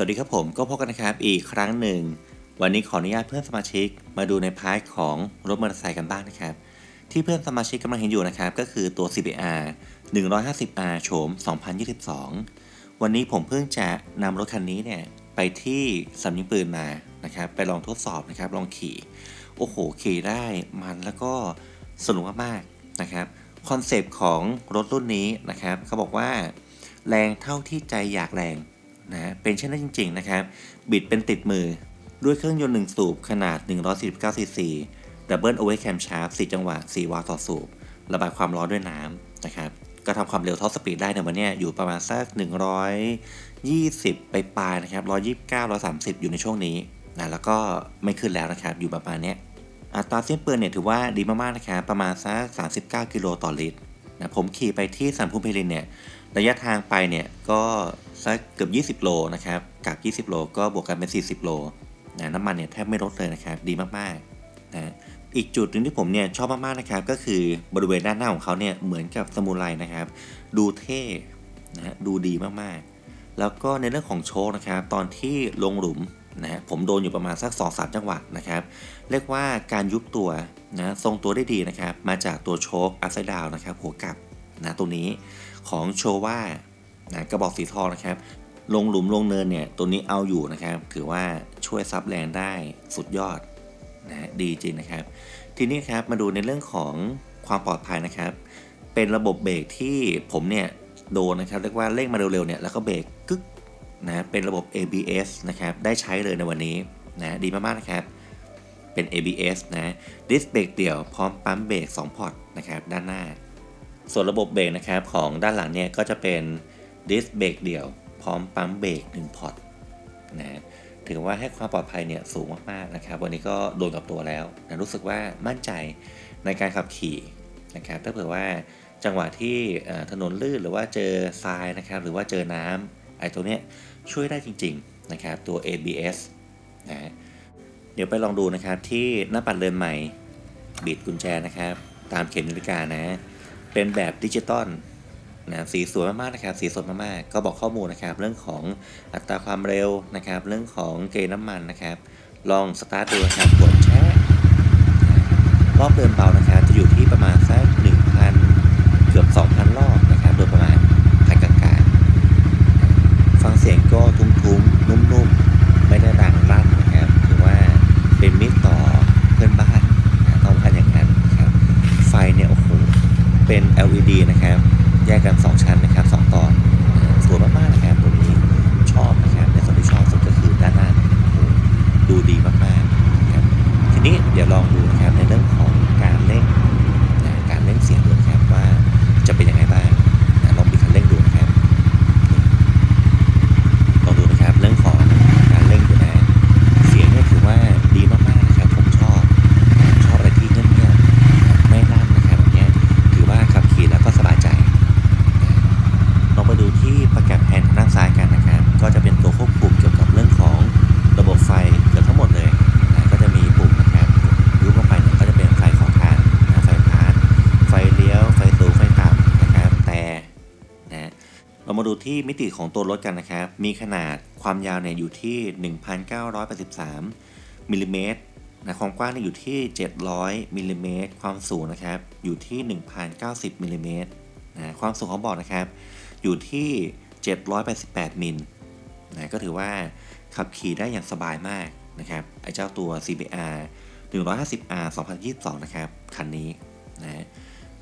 สวัสดีครับผมก็พบกันนะครับอีกครั้งหนึ่ง วันนี้ขออนุญาตเพื่อนสมาชิกมาดูในพาร์ทของรถมอเตอร์ไซค์กันบ้างนะครับ ที่เพื่อนสมาชิกกำลังเห็นอยู่นะครับ ก็คือตัว CBR 150R โฉม 2022 วันนี้ผมเพิ่งจะนำรถคันนี้เนี่ย ไปที่สำยิงปืนมานะครับ ไปลองทดสอบนะครับ ลองขี่ โอ้โห ขี่ได้มันแล้วก็สนุกมากๆนะครับคอนเซปต์ของรถรุ่นนี้นะครับเขาบอกว่า แรงเท่าที่ใจอยากแรง นะเป็นเช่นนั้นจริง ๆ นะครับ บิดเป็นติดมือด้วยเครื่องยนต์ 1 สูบขนาด 149 ซีซีดับเบิลโอเวอร์แคมชาร์ป4จังหวะ 4 วาล์วต่อสูบ ระบายความร้อนด้วยน้ำนะครับ ก็ทำความเร็วท็อปสปีดได้ในวันนี้อยู่ประมาณสัก 120 ไปปลายนะครับ 129 130 อยู่ในช่วงนี้นะแล้วก็ไม่ขึ้นแล้วนะครับ อยู่ประมาณนี้อัตราเส้นเปืนเนี่ยถือว่าดีมากๆนะครับ ประมาณสัก 39 กิโลต่อลิตรนะผมขี่ไปที่สันพุมพิรินเนี่ย ระยะทางไปเนี่ยก็สักเกือบ 20 โลนะครับกับ 20 โลก็บวกกันเป็น 40 โลนะน้ำมันเนี่ยแทบไม่ลดเลยนะครับดีมากๆนะอีกจุดหนึ่งที่ผมเนี่ยชอบมากๆนะครับก็คือบริเวณด้านหน้าของเขาเนี่ยเหมือนกับสมุไรนะครับ ดูเท่นะฮะดูดีมากๆ แล้วก็ในเรื่องของโชคนะครับตอนที่ลงหลุมนะฮะผมโดนอยู่ประมาณสัก2-3จังหวะนะครับ เรียกว่าการยุบตัวนะทรงตัวได้ดีนะครับ มาจากตัวโชคอัพไซด์ดาวนะครับ หัวกลับ นะตรงนี้ของโชว่านะกระบอกสีทองนะครับ ลงหลุมลงเนินเนี่ยตัวนี้เอาอยู่นะครับ ถือว่าช่วยซับแรงได้สุดยอดนะดีจริงนะครับ ทีนี้ครับมาดูในเรื่องของความปลอดภัยนะครับ เป็นระบบเบรกที่ผมเนี่ยโดนนะครับเรียกว่าเร่งมาเร็วๆเนี่ยแล้วก็เบรกกึกนะเป็นระบบ ABS นะครับได้ใช้เลยในวันนี้นะดีมากๆนะครับเป็น ABS นะดิสเบรกเดี่ยวพร้อมปั๊มเบรก2พอร์ตนะครับด้านหน้า ส่วนระบบเบรกนะครับของด้านหลังเนี่ยก็จะเป็นดิสเบรกเดี่ยว พร้อมปั๊มเบรก1พอร์ตนะถือว่าให้ความปลอดภัยเนี่ยสูงมากๆนะครับ วันนี้ก็โดนกับตัวแล้วนะรู้สึกว่ามั่นใจในการขับขี่นะครับถ้าเผื่อว่าจังหวะที่ถนนลื่นหรือว่าเจอทรายนะครับหรือว่าเจอน้ำไอ้ตัวเนี้ยช่วยได้จริงๆนะครับตัว ABS นะเดี๋ยวไปลองดูนะครับที่หน้าปัดเรือนใหม่บิดกุญแจนะครับ ตามเข็มนาฬิกานะ เป็นแบบดิจิตอลนะสีสวยมากๆนะครับ สีสดมากๆ ก็บอกข้อมูลนะครับ เรื่องของอัตราความเร็วนะครับ เรื่องของเกณฑ์น้ำมันนะครับ ลองสตาร์ทดูนะครับกดแช่รอบเดินเบานะครับ จะอยู่ที่ประมาณสัก1,000 เกือบ 2,000 รอบนะครับ โดยประมาณพันกลางๆ ฟังเสียงก็ทุ้มๆ นุ่มๆ ไม่ได้ดังลั่นนะครับ ถือว่าเป็นมิตรต่อเพื่อนบ้านนะต้องการอย่างนั้นนะครับ ไฟเนี่ยโอ้โห เป็น LED นะครับ แยกกัน 2 ชั้น มาดูที่มิติของตัวรถกันนะครับ มีขนาดความยาวเนี่ยอยู่ที่ 1,983มิลลิเมตรนะความกว้างเนี่ยอยู่ที่ 700มิลลิเมตรความสูงนะครับอยู่ที่ 1,090มิลลิเมตรนะความสูงของเบาะนะครับ อยู่ที่ 788มิลนะก็ถือว่าขับขี่ได้อย่างสบายมากนะครับไอ้เจ้าตัว CBR 150R 2022 นะครับ คันนี้นะ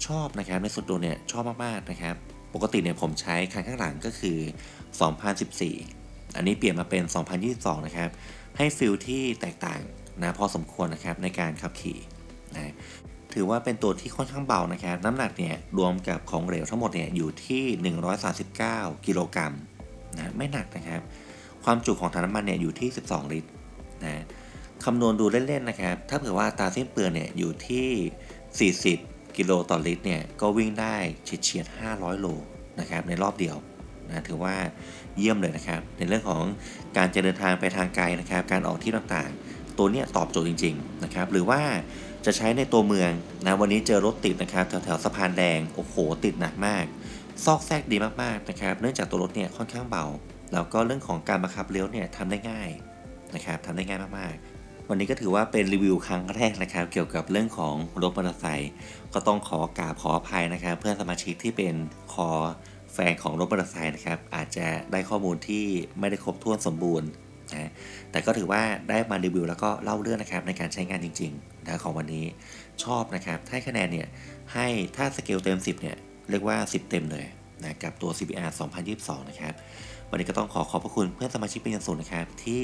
ชอบนะครับในส่วนตัวเนี่ยชอบมาก ๆ นะครับ ปกติเนี่ยผมใช้คันข้างหลังก็คือ 2014 อันนี้เปลี่ยนมาเป็น 2022 นะครับ ให้ฟิลที่แตกต่างนะพอสมควรนะครับในการขับขี่นะถือว่าเป็นตัวที่ค่อนข้างเบานะครับ น้ำหนักเนี่ยรวมกับของเหลวทั้งหมดเนี่ยอยู่ที่ 139 กิโลกรัมนะไม่หนักนะครับ ความจุของถังน้ำมันเนี่ยอยู่ที่ 12 ลิตรนะคำนวณดูเล่นๆนะครับ ถ้าเผื่อว่าตาสิ้นเปลืองเนี่ยอยู่ที่ 40 กิโลต่อลิตรเนี่ยก็วิ่งได้เฉียดๆ500 โลนะครับในรอบเดียวนะถือว่าเยี่ยมเลยนะครับ ในเรื่องของการจะเดินทางไปทางไกลนะครับ การออกที่ต่างๆ ตัวนี้ตอบโจทย์จริงๆนะครับหรือว่าจะใช้ในตัวเมืองนะวันนี้เจอรถติดนะครับแถวๆสะพานแดงโอ้โหติดหนักมาก ซอกแซกดีมากๆนะครับเนื่องจากตัวรถเนี่ยค่อนข้างเบา แล้วก็เรื่องของการบังคับเลี้ยวเนี่ยทำได้ง่ายนะครับทำได้ง่ายมากๆ วันนี้ก็ถือว่าเป็นรีวิวครั้งแรกนะครับ เกี่ยวกับเรื่องของรถมอเตอร์ไซค์ก็ต้องขอกราบขออภัยนะครับ เพื่อนสมาชิกที่เป็นคอแฟนของรถมอเตอร์ไซค์นะครับ อาจจะได้ข้อมูลที่ไม่ได้ครบถ้วนสมบูรณ์นะแต่ก็ถือว่าได้มารีวิวแล้วก็เล่าเรื่องนะครับในการใช้งานจริงๆนะของวันนี้ชอบนะครับให้คะแนนเนี่ยให้ถ้าสเกลเต็ม 10เนี่ยเรียกว่า 10 เต็มเลยนะกับตัว CBR 2022 นะครับ วันนี้ก็ต้องขอขอบพระคุณเพื่อนสมาชิกเป็นอย่างสูงนะครับ ที่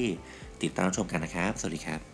ติดตามรับชมกันนะครับ สวัสดีครับ